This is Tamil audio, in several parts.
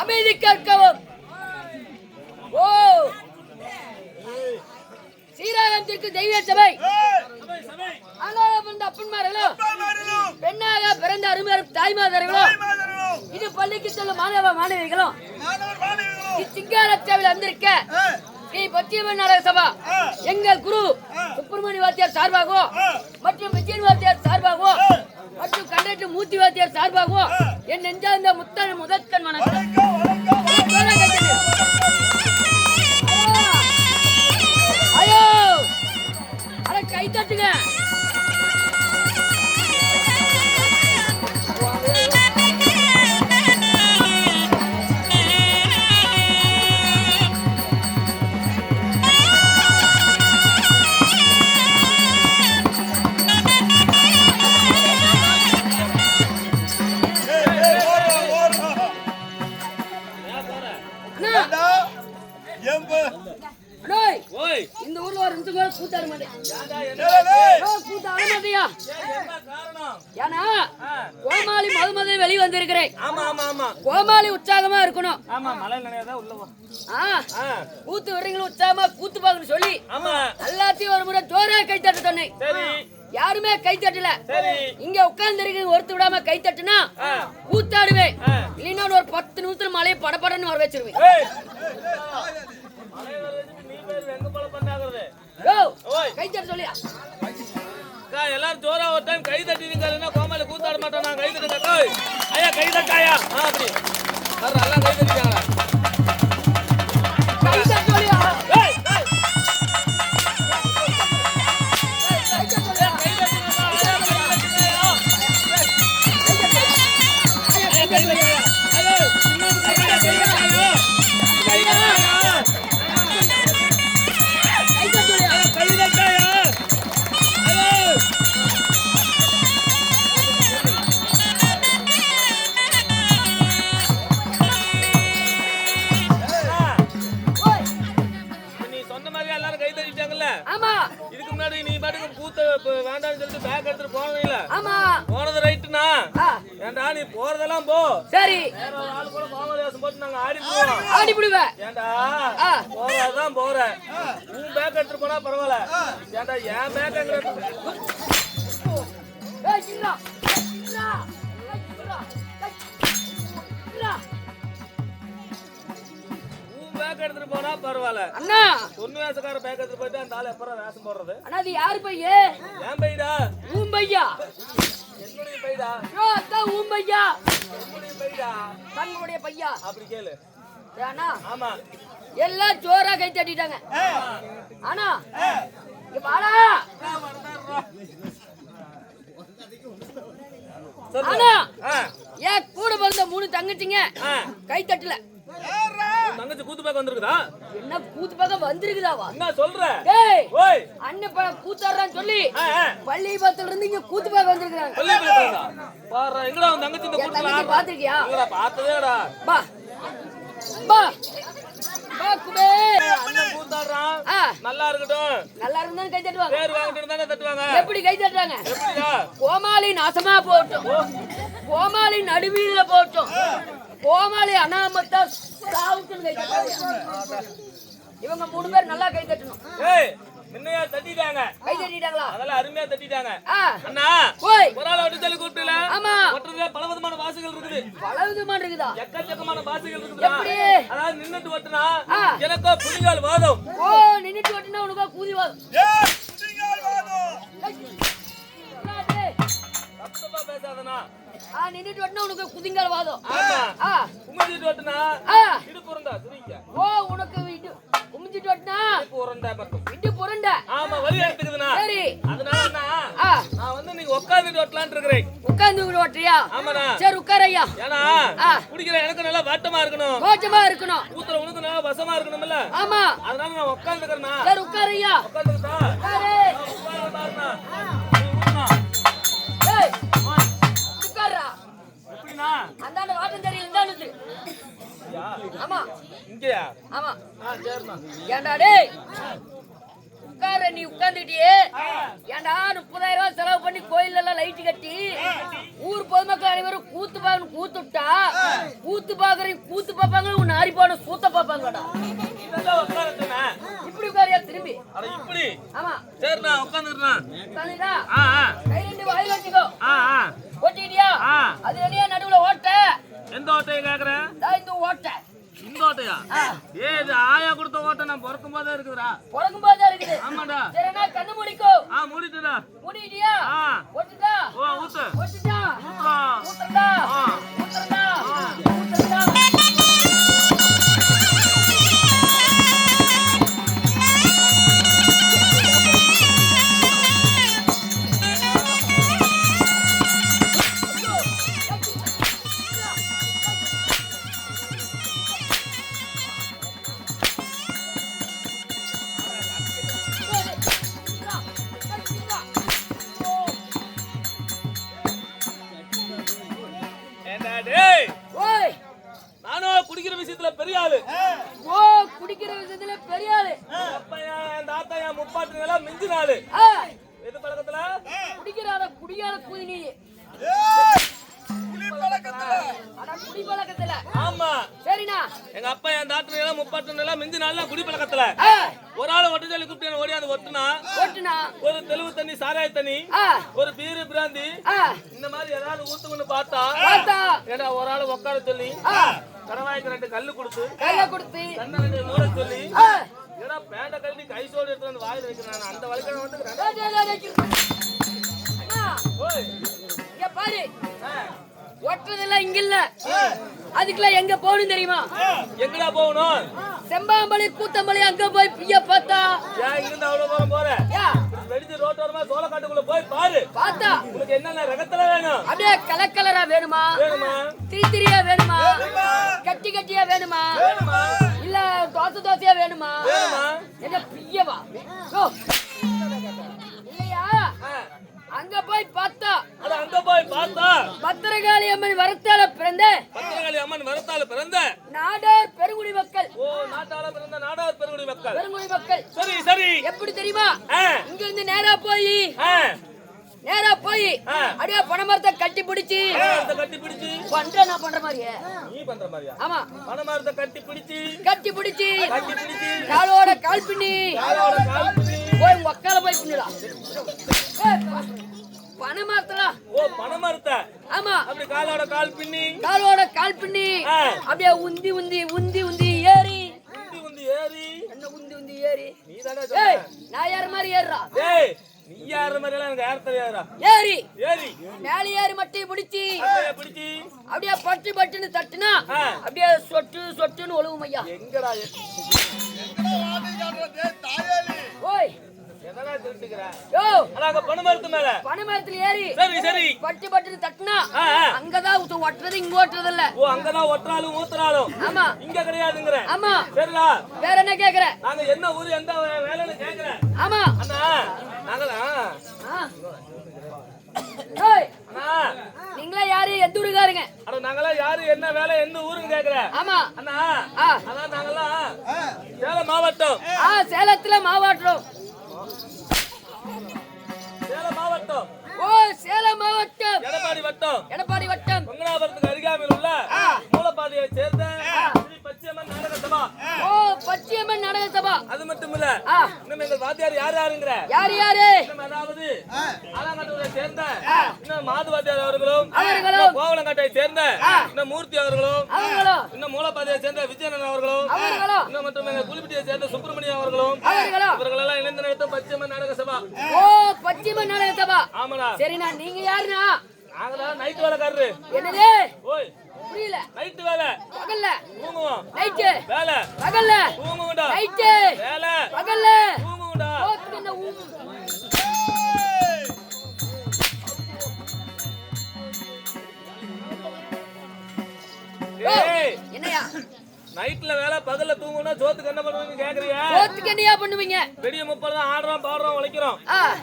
அமைதி கற்கவும் ஓ. ஸ்ரீராகத்திற்கு தெய்வ சபை. அழகாக பிறந்த அப்பன்மார்களும் பாமாரிலும் பெண்ணாக பிறந்த அருமையாரும் தாய்மாதர்களும் தாய்மாதர்களும் இது பள்ளிக்கு செல்லும் மாணவ மாணவிகளும் மாணவிகளும் இச்சிங்காரத்தேவில் வந்திருக்க ஸ்ரீ பத்தியம்மன் நாடக சபா. எங்கள் குரு சுப்பிரமணிய வாத்தியார் சார்பாகவும் மற்றும் விஜயன் வாத்தியார் சார்பாகவும் மற்றும் கண்டக்டர் மூர்த்தி வாத்தியார் சார்பாகவும் என் நெஞ்சார்ந்த முத்தன் முதற்கண் வணக்கம். ஐயோ! அட கை தட்டுங்க. இந்த ஊர்ல ஒரு ரெண்டு பேர் கூத்தாட மாட்டேன் ஏன்னா கோமாளி மது மது வெளி வந்திருக்கிறேன். ஆமா ஆமா ஆமா. கோமாளி உற்சாகமா இருக்கணும். கூத்து விடுறீங்களும் உற்சாகமா கூத்து பாக்கணும் சொல்லி ஆமா. எல்லாத்தையும் ஒரு முறை ஜோரா கை தட்ட சொன்னேன் யாருமே கை தட்டல. இங்க உட்கார்ந்து இருக்கு ஒருத்தர் விடாம கை தட்டுனா. கூத்தாடுவேன். இல்லைன்னா ஒரு பத்து நிமிஷத்துல மழையை படபடன்னு வர வச்சிருவேன். கை தட்ட சொல்லியா? எல்லாரும் ஜோரா ஒரு டைம் கை தட்டிடுங்க கோமாளி கூத்தாட மாட்டோம். நான் கை தட்டுங்க ஐயா கை தட்டாயா? அப்படி. எல்லாம் கை தட்டிட்டாங்களா பேக் எடுத்துட்டு போனா பரவாயில்ல. அண்ணா. பொண்ணு வேஷக்கார பேக் எடுத்துட்டு போயிட்டு அந்த ஆள் எப்பறம் வேஷம் போடுறது? அண்ணா யாரு பையே? ஏன் பைடா ஊம் பையா? என்னுடைய பைடா யோ அதான் ஊம் பையா? என்னுடைய பைடா தங்களுடைய பையா? அப்படி கேளு. அண்ணா. ஆமா. எல்லாம் ஜோரா கை தட்டிட்டாங்க. அண்ணா. இங்க ஆ, ஏன் கூட பிறந்த மூணு தங்கச்சிங்க. கை தட்டல. உன் தங்கச்சி கூத்து பேக் வந்திருக்குதா? என்ன கூத்து பக்கம் வந்திருக்குதாவா? என்ன சொல்ற? டேய் ஓய். அண்ணன் கூத்தாடுறான்னு சொல்லி ஆ. பள்ளிபத்துல இருந்து இங்க கூத்து பார்க்க வந்திருக்காங்க போயிருக்காங்க. பாருடா, எங்கடா உன் தங்கச்சி இந்த ஆடுறா? பாத்திருக்கியா இல்லடா, பார்த்ததேடா. பா. பா. பா குபே அண்ணன் கூத்தாடுறான். நல்லா இருக்கட்டும். நல்லா இருந்தாலும் கை தட்டுவாங்க. பேர் வாங்கிட்டு தானே தட்டுவாங்க? எப்படி கை தட்டுறாங்க? எப்படிடா? கோமாளி நாசமா போட்டும் கோமாளி நடுவீதியில போட்டும் கோமாளி அனாமத்தா சாவுக்குன்னு இவங்க மூணு பேர் நல்லா கை தட்டணும். ஏய் முன்னையா தட்டிட்டாங்க. கை தட்டிட்டாங்களா? அதெல்லாம் அருமையா தட்டிட்டாங்க. அண்ணா ஒரு ஆளை கூப்பிட்டுல. ஆமா. ஒட்டுறதுல பல விதமான பாசுகள் இருக்குது. பல விதமான இருக்குதா? எக்கச்சக்கமான பாசுகள் இருக்குதா எப்படி? அதாவது நின்னுட்டு ஒட்டுனா. எனக்கோ புலிகால் வாதம். ஓ நின்னுட்டு ஓட்டினா உனக்கா கூதி வாதம். தப்பா பேசாதனா ஆ நின்னுட்டு ஓட்டினா உனக்கு குதிங்கால் வாதம் ஆமா. ஆ. குமிஞ்சிட்டு ஒட்டுனா ஆ. இடுப்பு உருண்டா சரிங்க ஓ உனக்கு விட்டு குமிஞ்சிட்டு ஓட்டினா இடுப்பு உருண்டா மட்டும் விட்டு புரண்ட ஆமா வலி எடுத்துக்குதுண்ணா சரி. அதனால நான் வந்து நீங்க உட்கார்ந்துட்டு ஓட்டலாம்னு இருக்கிறேன். உட்கார்ந்து ஓட்டுறியா? ஆமாண்ணா. சரி உட்கார ஐயா ஏன்னா ஆ. குடிக்கிற எனக்கு நல்லா வாட்டமா இருக்கணும். கோச்சமா இருக்கணும். ஊத்துற உனக்கு நல்லா வசமா இருக்கணும்ல. ஆமா. அதனால நான் உட்கார்ந்துக்கிறேன்னா சரி உட்கார. ஐயா உட்கார்ந்துக்கிட்டா உட்காரு அந்தாண்ட இந்தாண்டு யா, ஆமா. இங்கேயா? ஆமா. ஆ சரிண்ணா ஏண்டா டேய்? உட்கார நீ உட்கார்ந்துட்டியே ஏண்டா முப்பதாயிரம் ரூபாய் செலவு பண்ணி கோயில் எல்லாம் லைட் கட்டி அனைவரும் கூத்து பார்க்கணும் கூத்து விட்டா கூத்து பாக்குறீங்க கூத்து பார்ப்பாங்க உன் நாரி போன சூத்த பார்ப்பாங்கடா. இதெல்லாம் உட்கார சொன்னேன். இப்படி உட்காரியா திரும்பி. இப்படி. ஆமா. சரிண்ணா உட்காந்துருண்ணா. உட்காந்துடா ஆ ஆ. கை ரெண்டு வாயில் வச்சுக்கோ. ஆ ஆ. ஓட்டிட்டியா. அது என்னையா நடுவுல ஓட்ட? எந்த ஓட்டையை கேக்குற? இந்த ஓட்ட. இந்த ஓட்டையா. ஏ இது ஆயா கொடுத்த ஓட்டை நான் பிறக்கும் போதே இருக்குதுடா. பிறக்கும் போதா இருக்குது. ஆமாடா. சரிண்ணா கண்ணு முடிக்கோ. ஆ மூடிட்டுடா. முடிட்டியா? ஆ. ஓட்டுட்டா? ஓ ஊத்து. ஓட்டுட்டா? ஊத்துடா. ஊத்துறா எல்லாம் மிஞ்சின ஆளு குடி பழக்கத்துல ஒரு ஆளை ஒட்டு சொல்லி கூப்பிட்டு ஓடியாந்து ஒட்டுனா ஓட்டுனா ஒரு தெளிவு தண்ணி சாராய தண்ணி ஒரு பீரு பிராந்தி இந்த மாதிரி ஏதாவது ஊத்துக்குன்னு பார்த்தா பார்த்தா ஏடா ஒரு ஆளு உட்கார சொல்லி கடவாய்க்கு ரெண்டு கல்லு கொடுத்து கையில கொடுத்து கண்ணை ரெண்டு மூட சொல்லி ஏடா பேண்ட கழட்டி கை சோடு எடுத்து வந்து வாயில வைக்கிறேன் அந்த வழக்கம் வந்து பாரு ஒட்டுறதெல்லாம் இங்க இல்ல அதுக்குள்ள எங்க போகணும் தெரியுமா? எங்கடா போகணும்? செம்பாம்பளி கூத்தம்பளி அங்க போய் பிய பார்த்தா? ஏன் இங்கிருந்து அவ்வளவு தூரம் போற? யா, வெடிச்சு ரோட்டோரமா சோளக்காட்டுக்குள்ள போய் பாரு. பார்த்தா. உங்களுக்கு என்னென்ன ரகத்துல வேணும்? அப்படியே கலர் கலரா வேணுமா? வேணுமா? திரி திரியா வேணுமா? கட்டி கட்டியா வேணுமா? இல்ல தோசை தோசையா வேணுமா? என்ன பியவா அங்க போய் பார்த்தா. அட அங்க போய் பார்த்தா. பத்திரகாளி அம்மன் வரத்தால பிறந்த பத்திரகாளி அம்மன் வரத்தால பிறந்த? நாடார் பெருங்குடி மக்கள். ஓ நாட்டால பிறந்த நாடார் பெருங்குடி மக்கள். பெருங்குடி மக்கள். சரி சரி. எப்படி தெரியுமா? இங்க இருந்து நேரா போய். நேரா போய். அப்படியே பணமரத்தை கட்டி பிடிச்சி கட்டி பிடிச்சு பண்ற நான் பண்ற மாதிரியே. நீ பண்ற மாதிரியா? ஆமா. பனைமரத்தை கட்டி பிடிச்சு கட்டி பிடிச்சி கட்டி பிடிச்சு காலோட கால் பின்னி காலோட கால். போய் அக்கால போய் பின்னிடா பணமரத்துல ஓ பனைமரத்தை ஆமா. அப்படி காலோட கால் பின்னி. காலோட கால் பின்னி. அப்படியே உந்தி உந்தி உந்தி உந்தி ஏறி. உந்தி உந்தி ஏறி. என்ன உந்தி உந்தி ஏறி? நீ தானே நான் ஏற மாதிரி ஏறுறா. ஏய் நீ யார மாதிரி எல்லாம் எனக்கு ஏறி. ஏறி. மேலே ஏறி மட்டையை பிடிச்சி. அப்படியே பிடிச்சி. அப்படியே பட்டு பட்டுன்னு தட்டுனா. அப்படியே சொட்டு சொட்டுன்னு ஒழுகும் ஐயா எங்கடா பனைமரத்துல ஏறி. சரி சரி. பட்டு பட்டுன்னு தட்டுனா. அங்கதான் ஒட்டுறது இங்க ஓட்டுறது இல்ல ஓ அங்கதான் ஒட்டுறாலும் ஊத்துறாலும். ஆமா. இங்க கிடையாதுங்கிற. ஆமா. சரிடா. வேற என்ன கேக்குற? நாங்க என்ன ஊரு எந்த வேலைன்னு கேக்குறேன் ஆமா. அண்ணா நாங்களா நீங்களா யாரு? எந்த ஊருக்காருங்க? அட நாங்களாம் யாரு? என்ன வேலை? எந்த ஊருன்னு கேக்குறேன் ஆமா. அண்ணா. ஆ. அதான் நாங்கெல்லாம் சேலம் மாவட்டம். ஆ சேலத்துல மாவட்டம். சேலம் மாவட்டம். ஓ சேலம் மாவட்டம். எடப்பாடி வட்டம். எடப்பாடி வட்டம். கொங்கனாபுரத்துக்கு அருகாமையில் உள்ள பச்சையம்மன் நாடக சபா அது மட்டும் இல்ல இன்னும் எங்கள் வாத்தியார் யார் யாருங்கிற? யாரு யாரு? அதாவது ஆலாங்காட்டூரை சேர்ந்த இன்னும் மாது வாத்தியார் அவர்களும். அவர்களும். கோவலங்காட்டை சேர்ந்த இன்னும் மூர்த்தி அவர்களும் அவங்களும் இன்னும் மூலப்பாதையை சேர்ந்த விஜயனன் அவர்களும் அவர்களும். இன்னும் மற்றும் எங்கள் குளிப்பிட்டியை சேர்ந்த சுப்பிரமணியம் அவர்களும் அவர்களும். இவர்கள் எல்லாம் இணைந்து நடத்தும் பச்சையம்மன் நாடக சபா. ஓ பச்சையம்மன் நாடக சபா. ஆமாடா. சரிண்ணா நீங்க யாருண்ணா? நாங்களாம் நைட்டு வேலைக்காரரு. என்னது? ஓய் புரியல. நைட்டு வேலை. பகல்ல. தூங்குவோம். நைட்டு வேலை. பகல்ல. தூங்குவோம்டா. நைட்டு வேலை. பகல்ல. தூங்குவோம்டா. போத்துக்கு என்ன ஊ- நைட்ல வேலை பகல்ல தூங்குனா சோத்துக்கு என்ன பண்ணுவீங்க கேக்குறியா போத்துக்கு என்னையா பண்ணுவீங்க? வெடிய முப்பது தான் ஆடுறோம் பாடுறோம் உழைக்கிறோம்.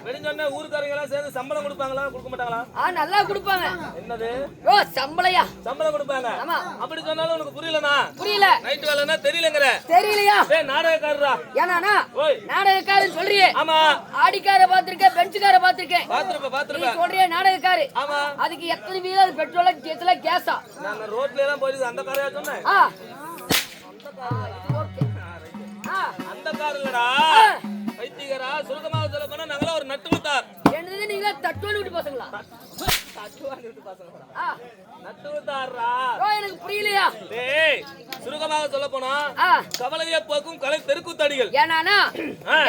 வெடிஞ்சோடனே ஊருக்காரங்க எல்லாம் சேர்ந்து சம்பளம் கொடுப்பாங்களா கொடுக்க மாட்டாங்களா? ஆ நல்லா கொடுப்பாங்க. என்னது? ஓ சம்பளையா? சம்பளம் கொடுப்பாங்க. ஆமா. அப்படி சொன்னாலும் உனக்கு புரியலனா புரியல. நைட் வேலைன்னா தெரியலங்கிற. தெரியலையா? ஏய் நாடகக்காரரா. ஏனாண்ணா? ஓய். நாடகக்காரன் சொல்றியே. ஆமா. ஆடிக்கார பாத்திருக்க பெஞ்சுக்கார பாத்திருக்க பார்த்திருக்கேன் பாத்துருப்ப நீ பாத்துருப்ப சொல்றிய நாடகக்காரு. ஆமா. அதுக்கு எத்தனை வீதம் பெட்ரோலா டீசலா கேஸா? நாங்க ரோட்ல எல்லாம் போயிருக்கு அந்த காரையா சொன்னேன். ஆ. அந்த கார் இல்லடா வைத்தியரா சுருக்கமாக சொல்ல போனா ஒரு நட்டு விட்டார் என்னது நீங்க தட்டுவலி விட்டு பசங்களா? விட்டு பசங்க. ஆ. நட்டு விட்டாரா எனக்கு புரியலையா? டேய் சுருக்கமாக சொல்ல போனா கவலையை போக்கும் கலை தெருக்கூத்தடிகள். ஏனானா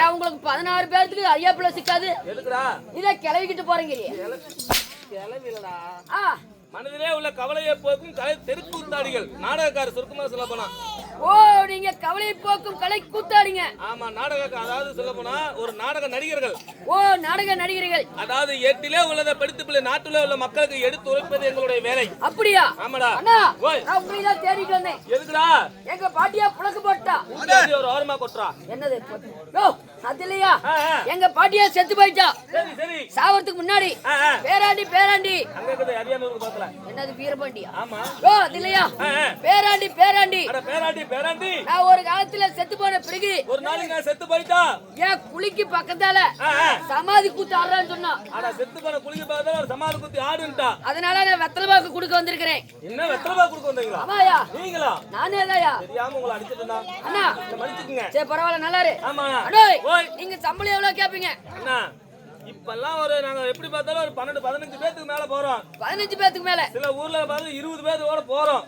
உங்களுக்கு பதினாறு பேர்த்துக்கு ஐயா பிள்ளை சிக்காது. எதுக்குடா? இதை கிளவிக்கிட்டு போறீங்க கிளவிலடா. மனதிலே உள்ள கவலையை போக்கும் கலை தெருக்கூத்தாடிகள். நாடகக்கார சுருக்கமாக சொல்ல போனா. ஓ நீங்க கவலை போக்கும் கலை கூத்தாடிங்க. ஆமா நாடக அதாவது சொல்ல போனா ஒரு நாடக நடிகர்கள். ஓ நாடக நடிகர்கள். அதாவது எட்டிலே உள்ளதை படித்து பிள்ளை நாட்டிலே உள்ள மக்களுக்கு எடுத்து உரைப்பது எங்களுடைய வேலை. அப்படியா? ஆமாடா. அண்ணா நான் உங்களை தேடிட்டு வந்தேன். எதுக்குடா? எங்க பாட்டியா புழக்கு போட்டா? ஒரு ஓரமா கொட்டுறா. என்னது யோ அது இல்லையா? ஆ, ஆ. எங்க பாட்டியா செத்து போயிட்டா? சாவறதுக்கு முன்னாடி. பேராண்டி பேராண்டி. என்னது வீரபாண்டியா? ஆமா. ஓ அது இல்லையா? ஆ, ஆ. பேராண்டி பேராண்டி. பேராண்டி பேராண்டி நான் ஒரு காலத்துல செத்து போன பிறகு ஒரு நாளைக்கு நான் செத்து போயிட்டா? ஏன் குளிக்கு பக்கத்தால. சமாதி கூத்து ஆடுறான்னு சொன்னா. அட செத்து போன குளிக்க பார்த்தா ஒரு சமாளி குத்தி ஆடுன்ட்டா. அதனால நான் வெத்தலை பாக்கு கொடுக்க வந்திருக்கிறேன். என்ன வெத்தலை பாக்கு கொடுக்க வந்தீங்களா? ஆமாயா நீங்களா? நானே தாயா தெரியாம உங்களை அடிச்சிட்டு அண்ணா. மன்னிச்சுக்குங்க. சரி பரவாயில்ல நல்லா இரு. ஆமா நீங்க சம்பளம் எவ்வளவு கேப்பீங்க? அண்ணா. இப்பெல்லாம் ஒரு நாங்க எப்படி பார்த்தாலும் ஒரு பன்னெண்டு பதினஞ்சு பேத்துக்கு மேல போறோம். பதினஞ்சு பேத்துக்கு மேல. சில ஊர்ல பார்த்து இருபது பேர் கூட போறோம்.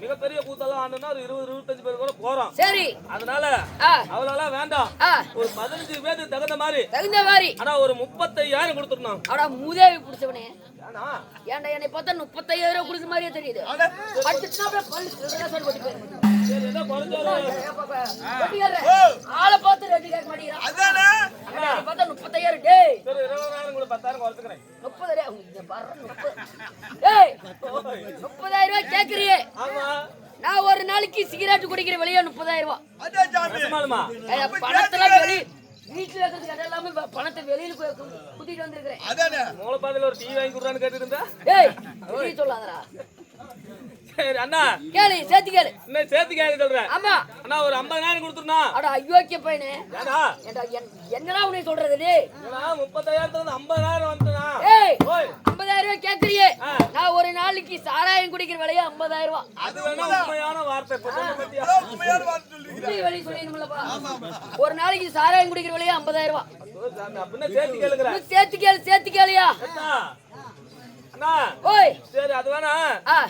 மிகப்பெரிய கூத்தெல்லாம் ஆடணும்னா ஒரு இருபது இருபத்தஞ்சு பேர் கூட போறோம். சரி. அதனால ஆ. அவ்வளோலாம் வேண்டாம். ஒரு பதினஞ்சு பேருக்கு தகுந்த மாதிரி. தகுந்த மாதிரி. ஆனா ஒரு முப்பத்தையாயிரம் கொடுத்துடணும். அவடா மூதேவி பிடிச்சவனே. ஏன்டா என்னை பார்த்தா முப்பத்தையாயிரம் கொடுக்குற மாதிரியே தெரியுது. சொல்லி ஆளை பார்த்து ரேட்டு கேட்க மாட்டேங்கிறான். அதானே? அண்ணா, என்னை பார்த்தா முப்பத்தையாயிரம் டேய் சரி இருபதாயிரம் கூட பத்தாயிரம் குறைச்சுக்கிறேன் முப்பதாயிரம் இங்க பாரு, முப்பது. டேய், முப்பதாயிரம் ரூபாய் கேக்குறியே. ஆமா. நான் ஒரு நாளைக்கு சிகரெட் குடிக்கிற வெளியே முப்பதாயிரம் ரூபாய். பணத்தெல்லாம் வெளி வீட்டுல இல்லாம இப்ப பணத்தை வெளியில குத்திட்டு வந்திருக்கிறேன். மூலப்பாதையில ஒரு டீ வாங்கி கொடுறான்னு கேட்டு இருந்தா டேய் வெளிய சொல்லாதடா. சரி அண்ணா. கேளு சேர்த்து கேளு. சேர்த்து கேட்க சொல்றேன். ஆமா. அண்ணா ஒரு ஐம்பதாயிரம் கொடுத்துருண்ணா. அட அயோக்கிய பையனே. ஏடா என்னடா உன்னை சொல்றது ஏன்னா முப்பத்தாயிரத்துல இருந்து ஐம்பதாயிரம் வந்துட்டுனா ஏய் ஐம்பதாயிரம் ரூபாய் கேக்குறியே. நான் ஒரு நாளைக்கு சாராயம் குடிக்கிற விலையே ஐம்பதாயிரம் ரூபாய்? அது வேணா உண்மையான வார்த்தை? உண்மையான வார்த்தை ஒரு நாளைக்கு சாராயம் குடிக்கிற விலையே ஐம்பதாயிரம் ரூபாய்? சேர்த்து நீ சேர்த்து கேளு சேர்த்து கேளியா. ஓய். சரி அது வேணா.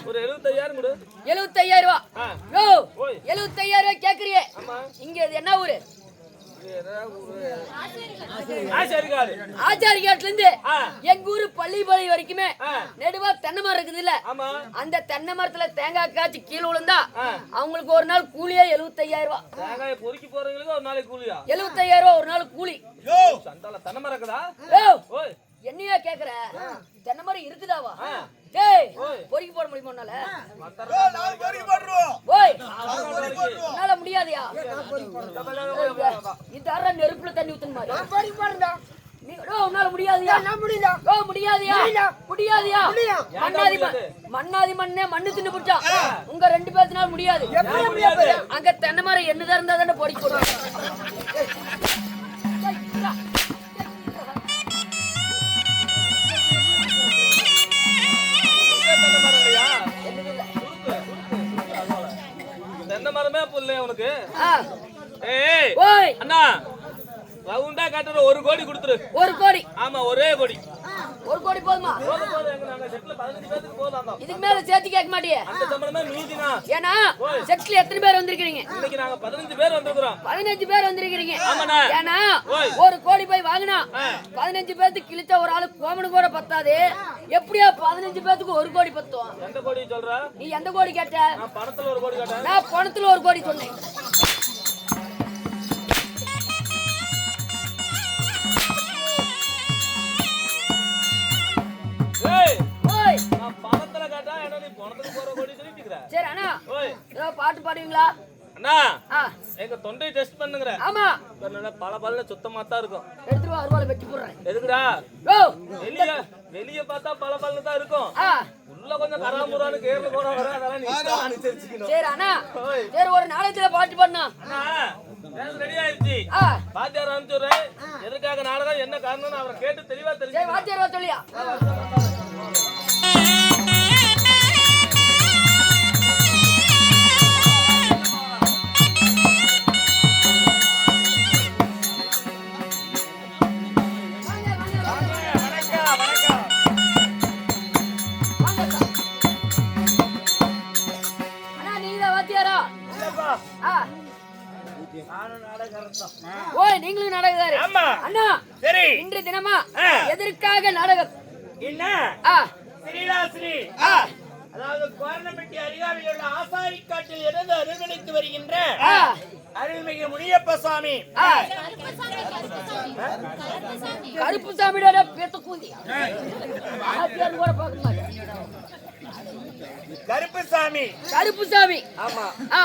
ஒரு எழுபத்தையாயிரம் கொடு. எழுபத்தையாயிரம் ரூபாய் ஆ. யோ. எழுபத்தையாயிரம் ரூபாய் கேக்குறியே. இங்க இது என்ன ஊரு? இது என்ன ஊரு? ஆசாரிக்காடு ஆச்சாரியாட்டுல இருந்து ஆ. எங்க ஊரு வரைக்குமே. நெடுவா தென்னை மரம் இருக்குது இல்ல அந்த தென்னை மரத்துல தேங்காய் காய்ச்சி கீழே விழுந்தா. அவங்களுக்கு ஒரு நாள் கூலியே எழுபத்தையாயிரம் ரூபாய் தேங்காயை பொறுக்கி போறவங்களுக்கு ஒரு நாளைக்கு கூலியா? எழுபத்தையாயிரம் ரூபாய் ஒரு நாள் கூலி. சண்டால தென்னை மரம் இருக்குதா? என்னையா கேக்குற? தென்னை மரம் இருக்குதாவா. டேய். பொறுக்கி போட முடியுமா உன்னால? நாலு பேருக்கு போடுறோம் ஓய். போடுறோம் உன்னால முடியாதுயா? இது அற நெருப்புல தண்ணி ஊத்துன மாதிரி. நீ ஓ, உன்னால முடியாதுயா? ஓ முடியாதுயா? முடியாதுயா? மண்ணாதி மண்ணாதி மண்ணே மண்ணு தின்னு புடிச்சா. உங்க ரெண்டு பேர்த்தினால முடியாது? அங்க தென்னை மரம் என்னதா இருந்தா தானே பொறுக்கி போடுவாங்க. உனக்கு ஏய் ஓய். அண்ணா ரவுண்டா காட்டுற ஒரு கோடி கொடுத்துரு. ஒரு கோடி. ஆமா ஒரே கோடி. ஒரு கோடி போதுமா போதும் போதும் எங்க நாங்க செட்ல பதினஞ்சு பேருக்கு இதுக்கு மேல சேர்த்து கேட்க மாட்டியே. அந்த சம்பளமே ஏன்னா செட்ல எத்தனை பேர் வந்திருக்கீங்க இன்னைக்கு நாங்க பதினஞ்சு பேர் பேர் வந்திருக்கிறீங்க. ஆமாண்ணா. ஏன்னா. ஒரு கோடி போய் வாங்கினா பதினஞ்சு பேத்துக்கு கிழிச்ச ஒரு ஆளு கோமனு கூட பத்தாது. எப்படியா பதினஞ்சு பேத்துக்கு ஒரு கோடி பத்தும்? எந்த கோடி சொல்ற? நீ எந்த கோடி கேட்ட? நான் பணத்துல ஒரு கோடி கேட்டேன். நான் பணத்துல ஒரு கோடி சொன்னேன். சரி அண்ணா. ஓய். ஏதோ பாட்டு பாடுவீங்களா? அண்ணா ஆ. எங்க தொண்டையை டெஸ்ட் பண்ணுங்கிற. ஆமா. நல்லா பல பல்ல சுத்தமா தான் இருக்கும். எடுத்துட்டு வா அருவாளை வெட்டி போடுறேன். எதுக்குடா? ஓ. வெளிய வெளிய பார்த்தா பல பல்ல தான் இருக்கும். உள்ள கொஞ்சம் கராமுரான்னு கேர்ல வர அதெல்லாம் நீ அனுசரிச்சுக்கணும். சரி அண்ணா. சரி ஒரு நாளைக்குல பாட்டு டான்ஸ் ரெடி ஆயிருச்சு ஆ. வாத்தியார் அனுப்பிச்சுடுறேன். எதற்காக நாடகம் என்ன காரணம்னு அவரை கேட்டு தெளிவா தெரிஞ்சு வாத்தியார் சொல்லியா? அருள்மிகு முனியப்ப சுவாமி. கருப்பு பேத்த கூட பார்க்க மாட்டேன். கருப்புசாமி கருப்பு சாமி. ஆமா. ஆ.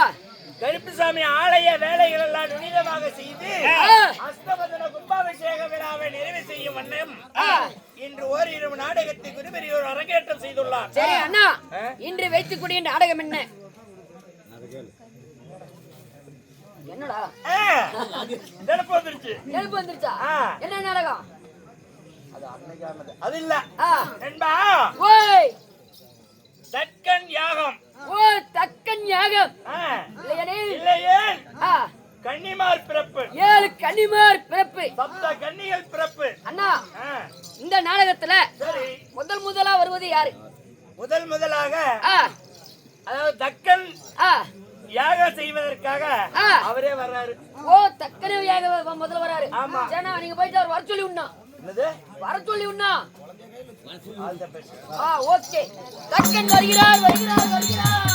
கருப்புசாமி ஆலய வேலைகள் எல்லாம் துரிதமாக செய்து ஆ. அஷ்டபந்தன கும்பாபிஷேக விழாவை நிறைவு செய்யும் வண்ணம். இன்று ஓரிரு நாடகத்தை குருபெரியோர் அரங்கேற்றம் செய்துள்ளார். சரி அண்ணா. இன்று வைத்துக்கூடிய நாடகம் என்ன? என்னடா? ஆ, நினைப்பு வந்துருச்சு. நெருப்பு வந்துருச்சா? ஆ. என்ன நாடகம்? அது இல்ல. ஆ. நண்பா ஓய். தட்கன் யாகம். ஓ தக்கன் யாகம். ஆ, இல்லையெனில் இல்லையே. ஆ, கன்னிமார் பிறப்பு. ஏழு கன்னிமார் பிறப்பு. சப்த கன்னிகள் பிறப்பு. அண்ணா ஆ, இந்த நாடகத்துல சரி. முதல் முதலா வருவது யாரு? முதல் முதலாக ஆ. அதாவது தக்கன் ஆ. யாகம் செய்வதற்காக. அவரே வர்றாரு. ஓ தக்கன யாக வ- முதல்ல வராரு ஆமா. சரிண்ணா நீங்க போயிட்டு அவர் வர சொல்லி உண்ணா. என்னது? வர சொல்லி உண்ணா. ஆ ஓகே. தக்கன் வருகிறார் வருகிறார் வருகிறார்.